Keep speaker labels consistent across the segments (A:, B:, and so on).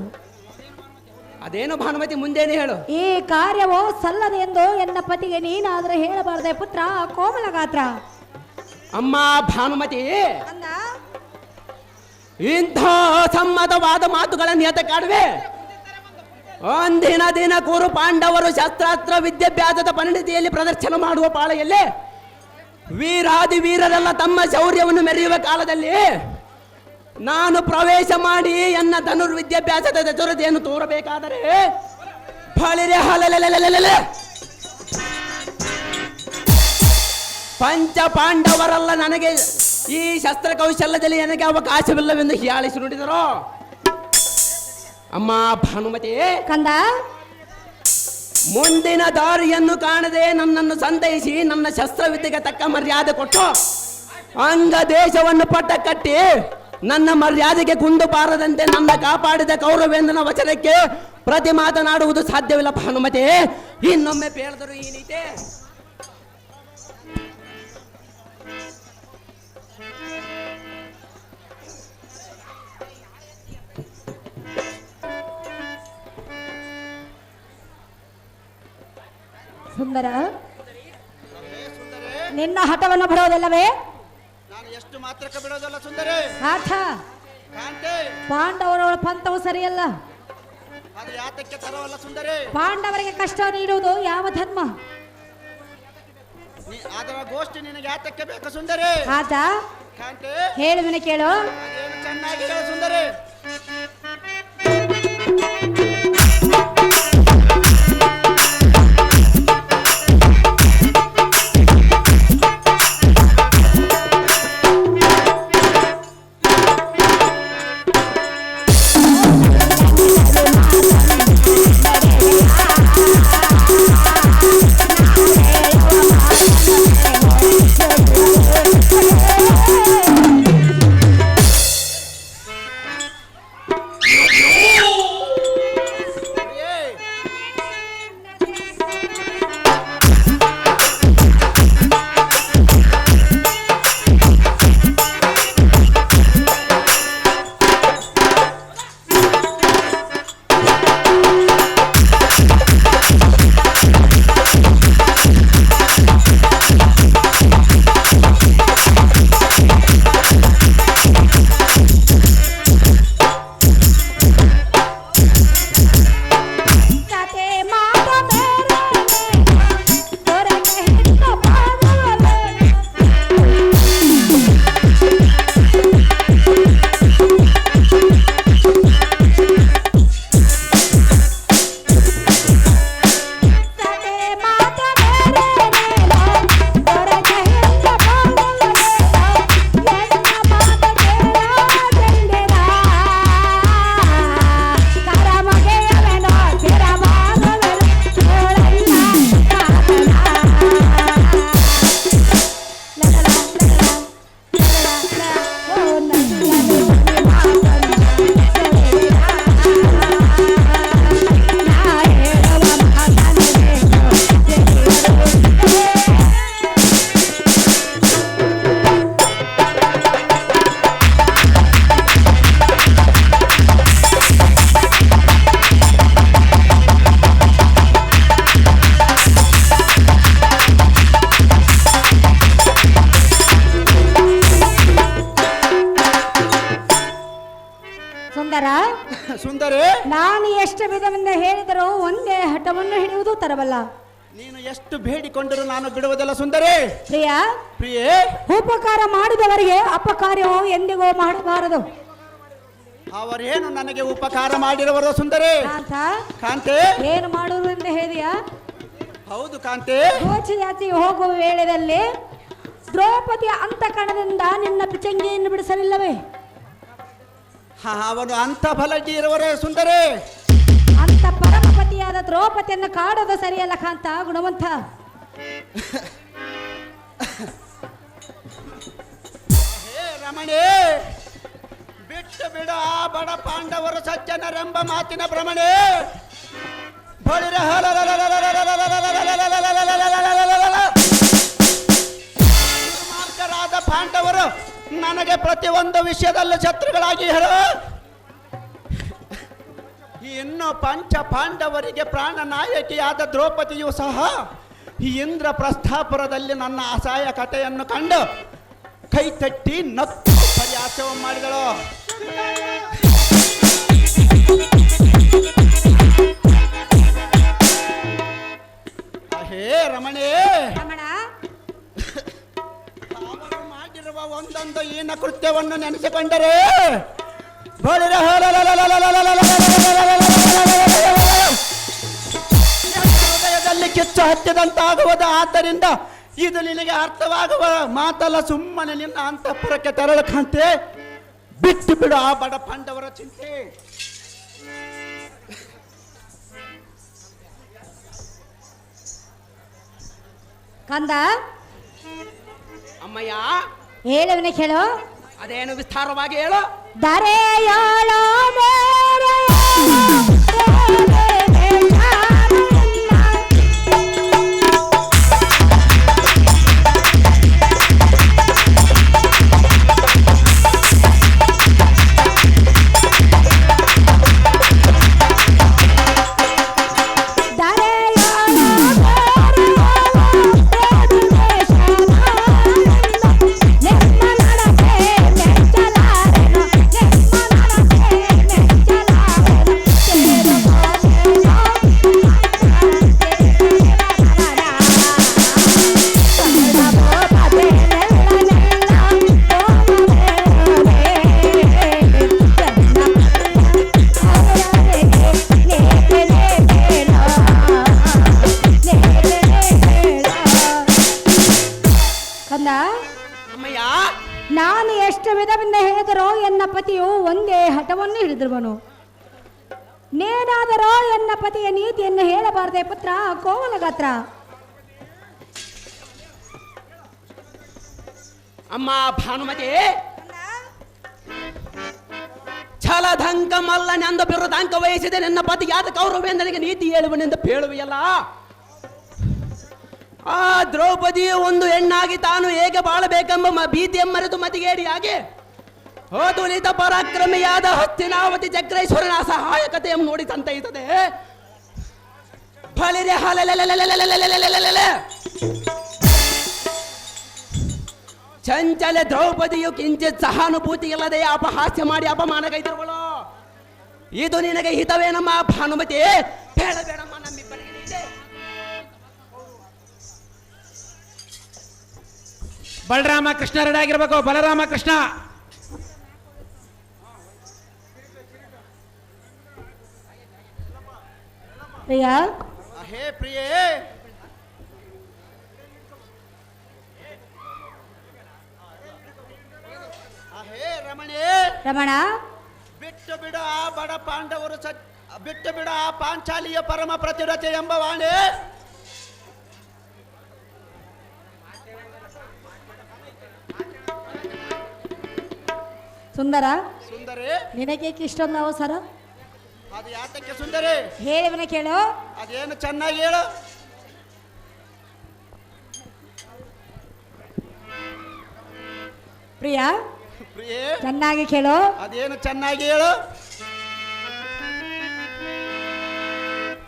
A: ಹೇಳಿರುವನು
B: ಅದೇನು ಭಾನುಮತಿ ಮುಂದೇನೆ ಹೇಳು?
A: ಈ ಕಾರ್ಯವೋ ಸಲ್ಲದೆ ಎಂದು ಎನ್ನ ಪತಿಗೆ ನೀನಾದರೂ ಹೇಳಬಾರದೆ ಪುತ್ರ ಕೋಮಲ ಗಾತ್ರ.
B: ಅಮ್ಮ ಭಾನುಮತಿ ಇಂಥ ಸಮ್ಮತವಾದ ಮಾತುಗಳನ್ನು ಏತಕ್ಕಾಡುವೆ ಒಂದಿನ ದಿನ ಕೂರು ಪಾಂಡವರು ಶಸ್ತ್ರಾಸ್ತ್ರ ವಿದ್ಯಾಭ್ಯಾಸದ ಪರಿಣಿತಿಯಲ್ಲಿ ಪ್ರದರ್ಶನ ಮಾಡುವ ಪಾಳೆಯಲ್ಲಿ ವೀರಾದಿ ವೀರರೆಲ್ಲ ತಮ್ಮ ಶೌರ್ಯವನ್ನು ಮೆರೆಯುವ ಕಾಲದಲ್ಲಿ ನಾನು ಪ್ರವೇಶ ಮಾಡಿ ಎನ್ನ ಧನುರ್ವಿದ್ಯಾಭ್ಯಾಸದ ಚತುರತೆಯನ್ನು ತೋರಬೇಕಾದರೆ ಬಳಿರೆ ಹಲಲೆಲೆಲೆಲೆಲೆ. ಪಂಚ ಪಾಂಡವರಲ್ಲ ನನಗೆ ಈ ಶಸ್ತ್ರ ಕೌಶಲ್ಯದಲ್ಲಿ ನನಗೆ ಅವಕಾಶವಿಲ್ಲವೆಂದು ಹೀಯಾಳಿಸಿ ನೋಡಿದರು ಅಮ್ಮ ಭಾನುಮತಿ.
A: ಕಂದ.
B: ಮುಂದಿನ ದಾರಿಯನ್ನು ಕಾಣದೆ ನನ್ನನ್ನು ಸಂತೈಸಿ ನನ್ನ ಶಸ್ತ್ರವಿದ್ಯೆಗೆ ತಕ್ಕ ಮರ್ಯಾದೆ ಕೊಟ್ಟು ಅಂಗ ದೇಶವನ್ನು ಪಟ್ಟ ಕಟ್ಟಿ ನನ್ನ ಮರ್ಯಾದೆಗೆ ಕುಂದು ಬಾರದಂತೆ ನನ್ನ ಕಾಪಾಡಿದ ಕೌರವೇಂದ್ರನ ವಚನಕ್ಕೆ ಪ್ರತಿ ಮಾತನಾಡುವುದು ಸಾಧ್ಯವಿಲ್ಲ ಭಾನುಮತಿ. ಇನ್ನೊಮ್ಮೆ ಬೇಡದರು ಈ ನೀತಿ.
A: ಸುಂದರ, ನಿನ್ನ ಹಠವನ್ನು ಬಿಡೋದಿಲ್ಲವೇ
C: ನಾನು ಎಷ್ಟು ಮಾತ್ರಕ್ಕೆ ಬಿಡೋದಲ್ಲ ಸುಂದರಿ?
A: ಹಠ
C: ಕಾಂತೆ.
A: ಪಾಂಡವರ ಪಂಥವು ಸರಿಯಲ್ಲ.
C: ಅದು ಯಾತಕ್ಕೆ ತರವಲ್ಲ ಸುಂದರಿ.
A: ಪಾಂಡವರಿಗೆ ಕಷ್ಟ ನೀಡುವುದು ಯಾವ ಧರ್ಮ?
C: ನೀ ಅದರ ಗೋಷ್ಠಿ ನಿನಗೆ ಯಾತಕ್ಕೆ ಬೇಕು ಸುಂದರಿ.
A: ಆತ.
C: ಕಾಂತೆ.
A: ಹೇಳುವಿನ ಕೇಳು.
C: ಅದೇನು ಚೆನ್ನಾಗಿ ಹೇಳು ಸುಂದರಿ.
A: ನಾನು ಎಷ್ಟು ವಿಧವನ್ನ ಹೇಳಿದರೂ ಒಂದೇ ಹಠವನ್ನು ಹಿಡಿಯುವುದು ತರಬಲ್ಲ
C: ನೀನು ಎಷ್ಟು ಬೇಡಿಕೊಂಡರೂ ನಾನು ಬಿಡುವುದಲ್ಲ ಸುಂದರಿ.
A: ಪ್ರಿಯ
C: ಪ್ರಿಯೇ.
A: ಉಪಕಾರ ಮಾಡಿದವರಿಗೆ ಅಪಕಾರ್ಯವು ಎಂದಿಗೂ ಮಾಡಬಾರದು.
C: ಅವರೇನು ನನಗೆ ಉಪಕಾರ ಮಾಡಿರುವರು ಸುಂದರಿ?
A: ಕಾಂತ
C: ಕಾಂತೆ.
A: ಏನು ಮಾಡುವುದು ಅಂತ ಹೇಳಿದ್ಯಾ?
C: ಹೌದು ಕಾಂತೆ.
A: ಗೋಚಿ ಜಾತಿಗೆ ಹೋಗುವ ವೇಳೆಯಲ್ಲಿ ದ್ರೌಪದಿಯ ಅಂತಕಣದಿಂದ ನಿನ್ನ ಪಿಚಂಗಿಯನ್ನು ಬಿಡಿಸಲಿಲ್ಲವೇ?
C: ಅವನು ಅಂತ ಫಲಜಿ ಇರುವರೇ ಸುಂದರೆ.
A: ಅಂತ ಪರಮಪತಿಯಾದ ದ್ರೌಪದಿಯನ್ನು ಕಾಡೋದು ಸರಿಯಲ್ಲ ಕಾಂತ ಗುಣವಂತ.
C: ಹೇ ರಮಣಿ ಬಿಟ್ಟು ಬಿಡ ಆ ಬಡ ಪಾಂಡವರು ಸಜ್ಜನರೆಂಬ ಮಾತಿನ ಭ್ರಮಣೆ. ಬಳಿರ ಪಾಂಡವರು ನನಗೆ ಪ್ರತಿಯೊಂದು ವಿಷಯದಲ್ಲೂ ಶತ್ರುಗಳಾಗಿ ಹೇಳು. ಇನ್ನು ಪಂಚ ಪಾಂಡವರಿಗೆ ಪ್ರಾಣ ನಾಯಕಿಯಾದ ದ್ರೌಪದಿಯು ಸಹ ಈ ಇಂದ್ರ ಪ್ರಸ್ಥಾಪುರದಲ್ಲಿ ನನ್ನ ಅಸಹಾಯ ಕಥೆಯನ್ನು ಕಂಡು ಕೈ ತಟ್ಟಿ ನಕ್ಕು ಪರ್ಯಾಸವ ಮಾಡಿದಳು. ಹೇ ರಮಣೇ. ಮಾಡಿರುವ ಒಂದೊಂದು ಈನ ಕೃತ್ಯವನ್ನು ನೆನೆಸಿಕೊಂಡರೆ. ಹೃದಯದಲ್ಲಿ ಕಿಚ್ಚು ಹತ್ತಿದಂತಾಗುವುದು. ಆದ್ದರಿಂದ ಇದು ನಿನಗೆ ಅರ್ಥವಾಗುವ ಮಾತಲ್ಲ ಸುಮ್ಮನೆ ನಿನ್ನ ಅಂತಃಪುರಕ್ಕೆ ತೆರಳಕಂತೆ. ಬಿಟ್ಟು ಬಿಡು ಆ ಬಡ ಪಾಂಡವರ ಚಿಂತೆ.
A: ಕಂದ?
B: ಅಮ್ಮಯ್ಯ?
A: ಹೇಳವನೇ ಕೇಳು
B: ಅದೇನು ವಿಸ್ತಾರವಾಗಿ ಹೇಳು.
A: ದರೆಯಾಳ ಹೇಳಿದರೋ ಎನ್ನ ಪತಿಯು ಒಂದೇ ಹಠವನ್ನು ಹಿಡಿದಿರುವನು. ನೇನಾದರೋ ಎನ್ನ ಪತಿಯ ನೀತಿಯನ್ನು ಹೇಳಬಾರದೆ ಪುತ್ರ ಕೋವಲಗಾತ್ರ
B: ಅಮ್ಮ ಭಾನುಮತಿ, ಛಲಧಂಕ ಮಲ್ಲನೆಂದು ಬಿರುದಾಂಕ ವಹಿಸಿದೆ. ನನ್ನ ಪತಿಯಾದ ಕೌರವೇಂದ್ರನಿಗೆ ನೀತಿ ಹೇಳುವನೆಂದು ಪೇಳುವೆಯಲ್ಲ ಆ ದ್ರೌಪದಿಯು ಒಂದು ಹೆಣ್ಣಾಗಿ ತಾನು ಹೇಗೆ ಬಾಳಬೇಕೆಂಬ ಮ- ಭೀತಿಯನ್ನು ಮರೆತು ಮತಿಗೇಡಿಯಾಗಿ ದುಲಿತ ಪರಾಕ್ರಮಿಯಾದ ಹಸ್ತಿನಾವತಿ ಚಕ್ರೇಶ್ವರನ ಸಹಾಯಕತೆಯನ್ನು ನೋಡಿದಂತೆ ಸಂತೈಸದೆ ಫಲಿರೆ ಹಲಲೆ ಚಂಚಲ ದ್ರೌಪದಿಯು ಕಿಂಚಿತ್ ಸಹಾನುಭೂತಿ ಇಲ್ಲದೆ ಅಪಹಾಸ್ಯ ಮಾಡಿ ಅಪಮಾನ ಕೈದಿರುವಳು ಇದು ನಿನಗೆ ಹಿತವೇನಮ್ಮ ಭಾನುಮತಿ? ಬೇಡ ಬೇಡಮ್ಮ ನಮ್ಮಿಬ್ಬರಿಗೆ
D: ಬಲರಾಮ ಕೃಷ್ಣ ರೆಡಿ ಆಗಿರ್ಬೇಕು. ಬಲರಾಮ ಕೃಷ್ಣ.
A: ಪ್ರಿಯಾ
C: ಹೇ ಪ್ರಿಯೇ. ಹೇ ರಮಣೇ.
A: ರಮಣ?
C: ಬಿಟ್ಟು ಬಿಡು ಆ ಬಡ ಪಾಂಡವರು ಸತ್ ಬಿಟ್ಟು ಬಿಡು ಆ ಪಾಂಚಾಲಿಯ ಪರಮ ಪ್ರತಿರತೆ ಎಂಬ ವಾಣಿ.
A: ಸುಂದರ?
C: ಸುಂದರಿ.
A: ನಿನಗೇಕೆ ಇಷ್ಟೊಂದು ಅವಸರ?
C: ಅದು ಯಾತಕ್ಕೆ ಸುಂದರಿ?
A: ಹೇಳಿವನ ಕೇಳು.
C: ಅದೇನು ಚೆನ್ನಾಗಿ ಹೇಳು.
A: ಪ್ರಿಯಾ
C: ಪ್ರಿಯೇ
A: ಚೆನ್ನಾಗಿ ಕೇಳು.
C: ಅದೇನು ಚೆನ್ನಾಗಿ ಹೇಳು.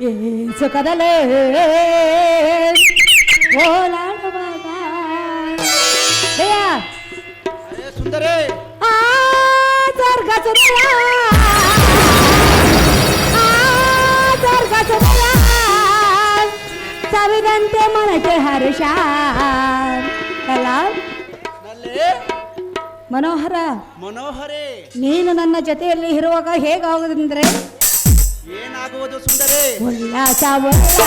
A: ಈ ಸುಖದಲ್ಲೇ ಓಲಾಡುವಾಗ. ಪ್ರಿಯಾ.
C: ಸುಂದರಿ.
A: ಆ ಸ್ವರ್ಗ ಸುಂದರ. ಸವಿದಂತೆ ಮನಕ್ಕೆ ಹರ್ಷ. ಅಲ್ಲ ಮನೋಹರ.
C: ಮನೋಹರೇ.
A: ನೀನು ನನ್ನ ಜೊತೆಯಲ್ಲಿ ಇರುವಾಗ ಹೇಗಾಗುದಂದ್ರೆ
C: ಏನಾಗುವುದು ಸುಂದರೇ?
A: ಉಲ್ಲಾಸ ಉಲ್ಲಾಸ.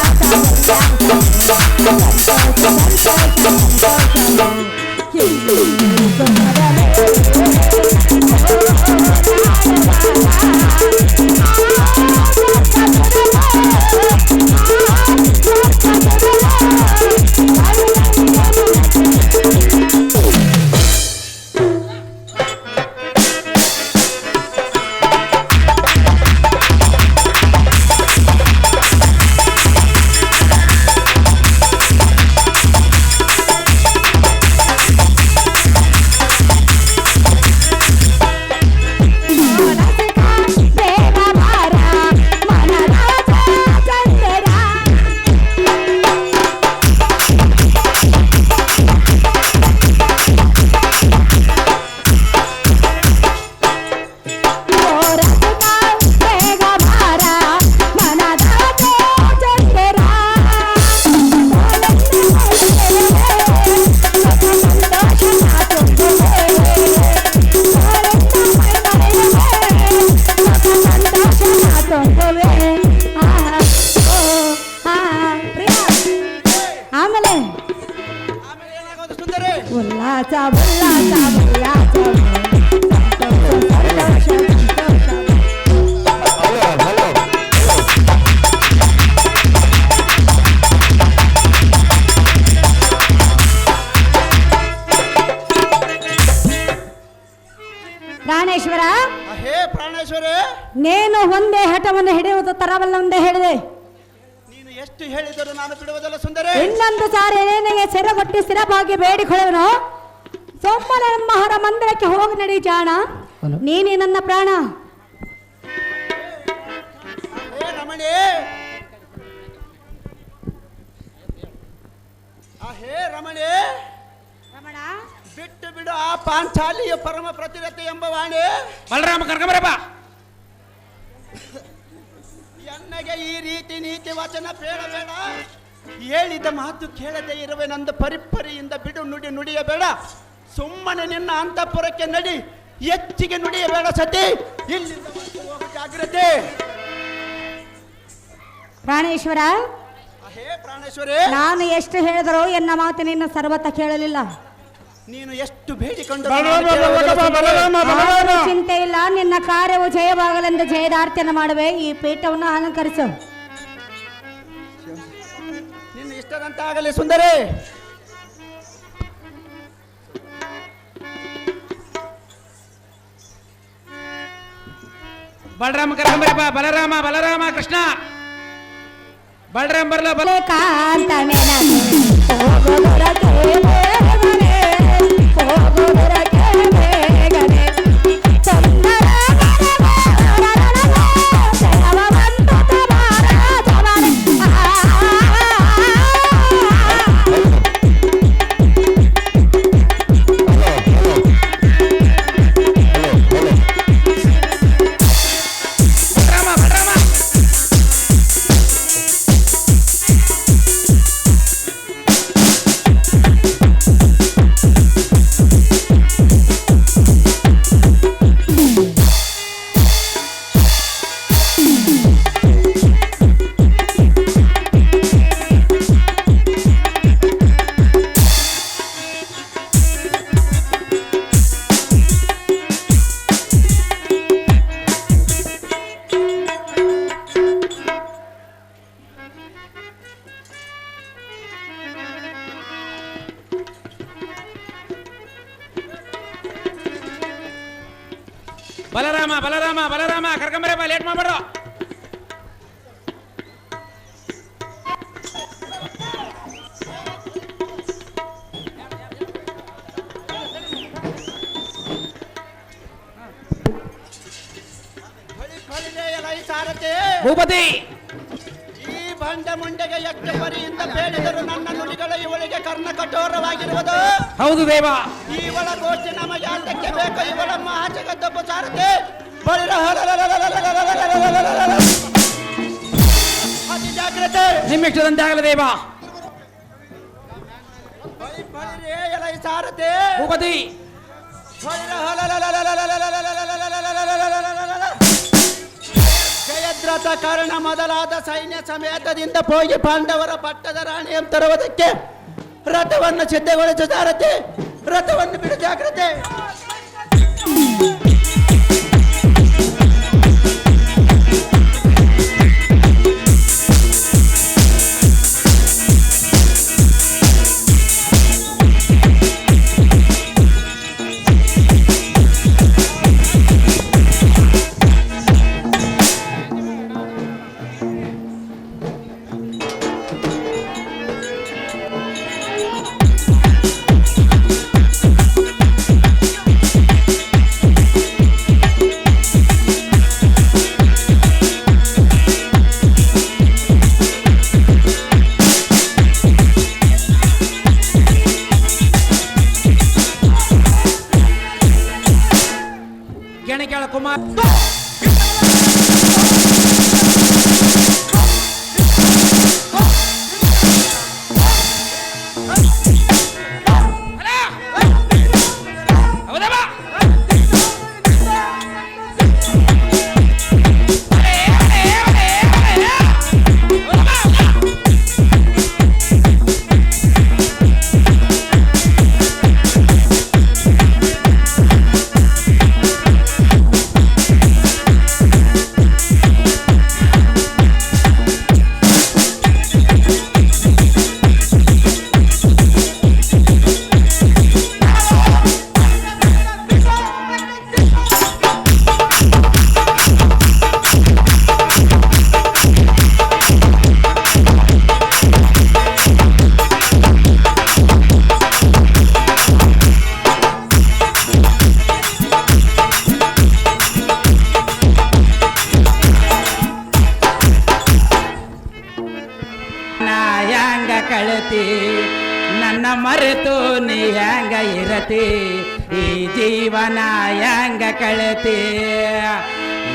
A: ಉಲ್ಲಾಸ ಉಲ್ಲಾಸ ಸಂತೋಷ ಪ್ರಾಣೇಶ್ವರ
C: ಹೇ ಪ್ರಾಣೇಶ್ವರಿ.
A: ನೇನು ಒಂದೇ ಹಠವನ್ನು ಹಿಡಿಯುವುದು ತರವಲ್ಲೊಂದೇ ಹೇಳಿದೆ.
C: ನೀನು ಎಷ್ಟು ಹೇಳಿದರೂ ನಾನು ಬಿಡುವುದಲ್ಲ ಸುಂದರಿ?
A: ಇನ್ನೊಂದು ಸಾರಿ ನಿನಗೆ ಸೆರಗೊಟ್ಟಿ ಸ್ಥಿರವಾಗಿ ಬೇಡಿಕೊಳ್ಳುವನು ಸೋಮನ ಮಹರ ಮಂದಿರಕ್ಕೆ ಹೋಗಿ ನಡಿ ಜಾಣ. ನೀನೇ ನನ್ನ ಪ್ರಾಣ.
C: ಹೇ ರಮಣಿ! ಆ ಹೇ ರಮಣಿ! ಬಿಟ್ಟು ಬಿಡು ಆ ಪಾಂಚಾಲಿಯ ಪರಮ ಪ್ರತಿರತೆ ಎಂಬ ವಾಣಿ.
D: ಬಲರಾಮ ಕರ್ಕೊಂಬರಪ್ಪ
C: ಎನ್ನಗೆ ಈ ರೀತಿ ನೀತಿ ವಚನ ಬೇಡಬೇಡ ಬೇಡ. ಹೇಳಿದ ಮಾತು ಕೇಳದೆ ಇರುವೆ ನಂದು ಪರಿಪರಿಯಿಂದ ಬಿಡು ನುಡಿ ನುಡಿಯಬೇಡ. ಸುಮ್ಮನೆ ನಿನ್ನ ಅಂತಃಪುರಕ್ಕೆ ನಡಿ. ಹೆಚ್ಚಿಗೆ ನುಡಿಯಬೇಡ ಸತಿ. ಇಲ್ಲಿ ಜಾಗ್ರತೆ.
A: ಪ್ರಾಣೇಶ್ವರ
C: ಪ್ರಾಣೇಶ್ವರಿ.
A: ನಾನು ಎಷ್ಟು ಹೇಳಿದರೂ ಎನ್ನ ಮಾತು ನಿನ್ನ ಸರ್ವತ ಕೇಳಲಿಲ್ಲ.
C: ನೀನು ಎಷ್ಟು ಬೇಡಿಕೊಂಡು
A: ಚಿಂತೆ ಇಲ್ಲ ನಿನ್ನ ಕಾರ್ಯವು ಜಯವಾಗಲೆಂದು ಜಯದಾರ್ಥ್ಯನ ಮಾಡುವೆ ಈ ಪೀಠವನ್ನು ಅಲಂಕರಿಸು
C: ನಿನ್ನ ಇಷ್ಟದಂತ ಆಗಲಿ ಸುಂದರಿ
D: ಬಲರಾಮ ಕರ್ಕೊಂಬರಪ್ಪ ಬಲರಾಮ ಬಲರಾಮ ಕೃಷ್ಣ ಬಲರಾಮ ಬರ್ಲ ಬಲ
C: ಕಾಂತ I'll be there.
D: ಭೂಪತಿ
C: ಈ ಬಂಡ ಮುಂಡೆಗೆ ಎಷ್ಟು ಪರಿಯಿಂದ ಬೇಡಿದರು ನನ್ನ ನುಡಿಗಳ ಇವಳಿಗೆ ಕರ್ಣ ಕಠೋರವಾಗಿರುವುದು
D: ಹೌದು ದೇವ
C: ಇವಳ ಗೋಷ್ಠಿ ನಮಗೆ ಅದಕ್ಕೆ ಬೇಕು ಇವಳ ಮಹಾಜಗತ್ತೊಬ್ಬ ಸಾರಥಿ ಬಳಿರ ಅತಿ ಜಾಗ್ರತೆ
D: ನಿಮ್ಮಿಷ್ಟದಂತೆ ಆಗಲ ದೇವ ಭೂಪತಿ
C: ಜಯದ್ರಥ ಕರ್ಣ ಮೊದಲಾದ ಸೈನ್ಯ ಸಮೇತದಿಂದ ಹೋಗಿ ಪಾಂಡವರ ಪಟ್ಟದ ರಾಣಿಯನ್ನು ತರುವುದಕ್ಕೆ ರಥವನ್ನು ಸಿದ್ಧಗೊಳಿಸು ಸಾರಥಿ ರಥವನ್ನು ಬಿಡು ಜಾಗ್ರತೆ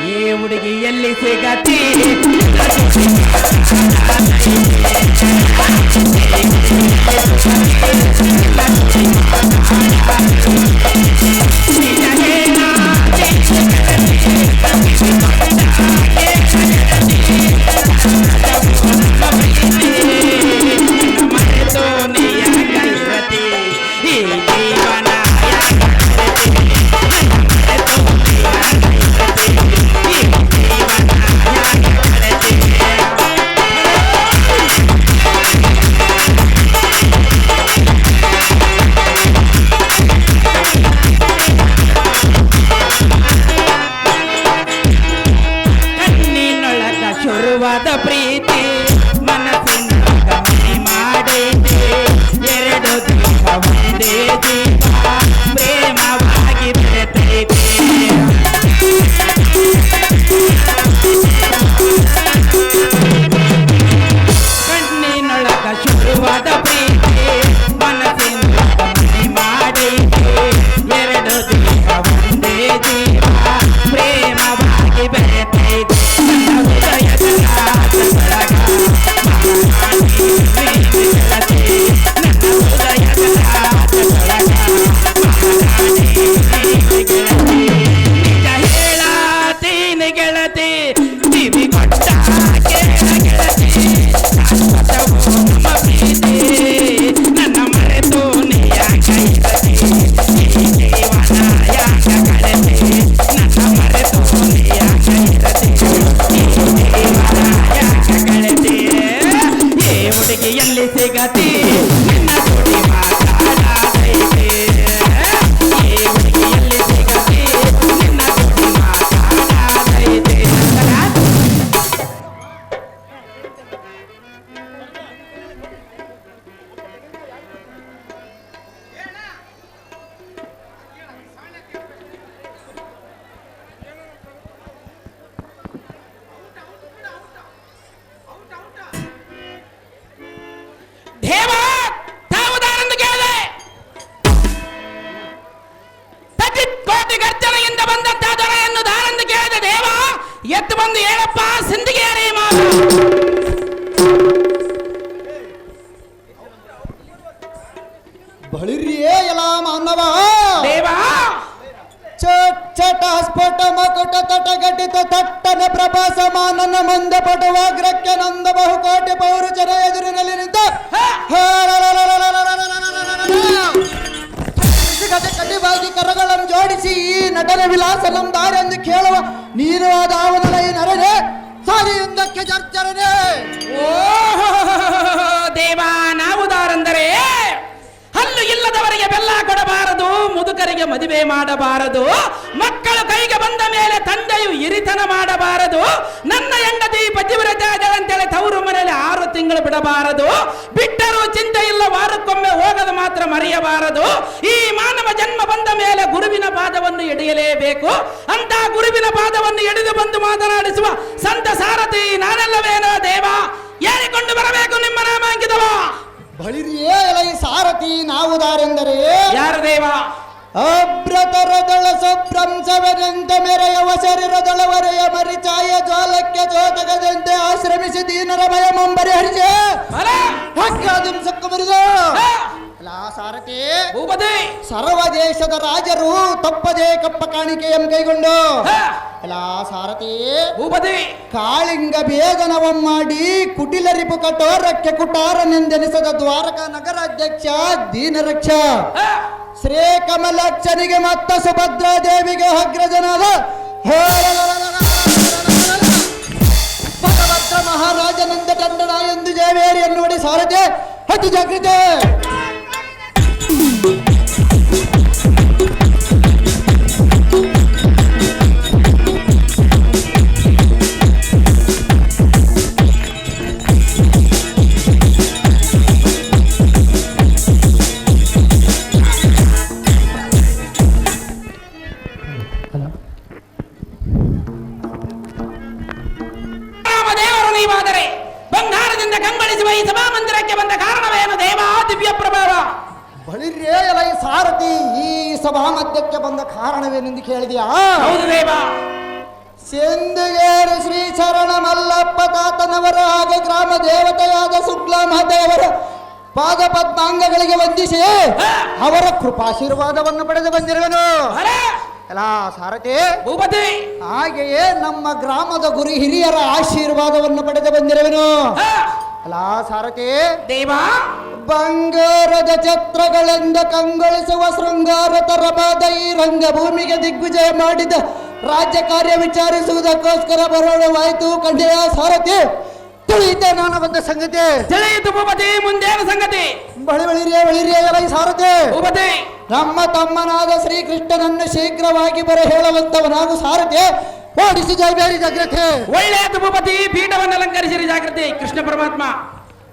D: ಈ ಹುಡುಗಿ ಎಲ್ಲಿ ಸಿಗತಿ ನಿಜ
E: ಗದೆ ಕರಗಳನ್ನು ಜೋಡಿಸಿ ಈ ನಟನ ವಿಲಾಸ ದಾರೆಂದು ಕೇಳುವ ನೀನು ಈ ನರನೆ ಸಾಲಿಯಿಂದಕ್ಕೆ ಜರ್ಜರನೆ.
D: ಓ ದೇವ ಬೆಲ್ಲ ಕೊಡಬಾರದು, ಮುದುಕರಿಗೆ ಮದುವೆ ಮಾಡಬಾರದು, ಮಕ್ಕಳು ಕೈಗೆ ಬಂದ ಮೇಲೆ ತಂದೆಯು ಇರಿತನ ಮಾಡಬಾರದು, ನನ್ನ ಹೆಂಡತಿ ಪತಿವ್ರತ ಅಂತೇಳಿ ತವರು ಮನೆಯಲ್ಲಿ ಆರು ತಿಂಗಳು ಬಿಡಬಾರದು, ಬಿಟ್ಟರೂ ಚಿಂತೆ ಇಲ್ಲ, ವಾರಕ್ಕೊಮ್ಮೆ ಹೋಗದು ಮಾತ್ರ ಮರೆಯಬಾರದು, ಈ ಮಾನವ ಜನ್ಮ ಬಂದ ಮೇಲೆ ಗುರುವಿನ ಪಾದವನ್ನು ಎಡೆಯಲೇಬೇಕು, ಅಂತ ಗುರುವಿನ ಪಾದವನ್ನು ಎಡೆದು ಬಂದು ಮಾತನಾಡಿಸುವ ಸಂತ ಸಾರಥಿ ನಾನೆಲ್ಲವೇನೋ ದೇವ, ಏರಿಕೊಂಡು ಬರಬೇಕು ನಿಮ್ಮ ನಾಮಾಂಕಿತವ.
E: ಬಳಿರಿಯೇ ಎಲ ಸಾರಥಿ ನಾವು ದಾರೆಂದರೆ
D: ಯಾರು ದೇವ?
E: ಅಭ್ರತರದಳ ಸಭ್ರಂಶವನೆಂತ ಮೆರೆಯವ ಶರೀರದೊಳವರೆಯ ಮರಿಚಾಯ ಜೋಲಕ್ಕೆ ಜೋತಗದಂತೆ ಆಶ್ರಮಿಸಿ ದೀನರ ಭಯ ಮಂಬರಿ ಹರಿಸೆ
D: ಹಕ್ಕ
E: ಹಕ್ಕಾದಿಂ ಬರಿದ? ಅಲ್ಲ ಸಾರಥಿ.
D: ಭೂಪತಿ!
E: ಸರ್ವ ದೇಶದ ರಾಜರು ತಪ್ಪದೆ ಕಪ್ಪ ಕಾಣಿಕೆಯಂ ಕೈಗೊಂಡು.
D: ಎಲ್ಲ
E: ಅಲ್ಲ ಸಾರಥಿ.
D: ಭೂಪತಿ!
E: ಕಾಳಿಂಗ ಬೇಗನವ ಮಾಡಿ ಕುಟಿಲರಿಪು ಕಟೋರಕ್ಕೆ ಕುಟಾರನೆಂದೆನಿಸದ ದ್ವಾರಕ ನಗರಾಧ್ಯಕ್ಷ ದೀನರಕ್ಷ. ಶ್ರೀ ಕಮಲಾಕ್ಷನಿಗೆ ಮತ್ತ ಸುಭದ್ರಾ ದೇವಿಗೆ ಅಗ್ರಜನಾದ ಭಗವಂತ ಮಹಾರಾಜನಂದ ತಂಡನ ಎಂದು ಜಯವೇರಿಯನ್ನು ನೋಡಿ ಸಾರಥೆ. ಹತ್ತು ಜಾಗೃತೆ ಪದ್ಮಾಂಗಗಳಿಗೆ ವಂದಿಸಿ ಅವರ ಕೃಪಾಶೀರ್ವಾದವನ್ನು ಪಡೆದು ಬಂದಿರುವನು. ಅಲ್ಲ ಸಾರಥಿ.
D: ಭೂಪತಿ.
E: ಹಾಗೆಯೇ ನಮ್ಮ ಗ್ರಾಮದ ಗುರು ಹಿರಿಯರ ಆಶೀರ್ವಾದವನ್ನು ಪಡೆದು ಬಂದಿರುವನು. ಅಲ್ಲ ಸಾರಥಿ.
D: ದೇವ.
E: ಬಂಗಾರದ ಛತ್ರಗಳಿಂದ ಕಂಗೊಳಿಸುವ ಶೃಂಗಾರ ತರಬಾದ ಈ ರಂಗಭೂಮಿಗೆ ದಿಗ್ವಿಜಯ ಮಾಡಿದ ರಾಜ್ಯ ಕಾರ್ಯ ವಿಚಾರಿಸುವುದಕ್ಕೋಸ್ಕರ ಬರೋಣವಾಯ್ತು ಕಂಡೆಯ ಸಾರಥಿ. ತಿಳಿಯಿತೆ ನಾನು ಬಂದ ಸಂಗತಿ.
D: ತಿಳಿಯಿತು ಭೂಪತಿ ಮುಂದೇನು ಸಂಗತಿ?
E: ಬಳಿ ಬಳಿರಿಯ ಬಳಿರಿಯ ಎಲೈ ಸಾರಥಿ. ನಮ್ಮ ತಮ್ಮನಾದ ಶ್ರೀಕೃಷ್ಣನನ್ನು ಶೀಘ್ರವಾಗಿ ಬರ ಹೇಳುವಂತವನಾಗು ಸಾರಥಿ. ಓಡಿಸಿ ಜೈಬೇರಿ ಜಾಗ್ರತೆ.
D: ಒಳ್ಳೆಯದು ಭೂಪತಿ ಪೀಠವನ್ನು ಅಲಂಕರಿಸಿರಿ ಜಾಗೃತಿ ಕೃಷ್ಣ ಪರಮಾತ್ಮ.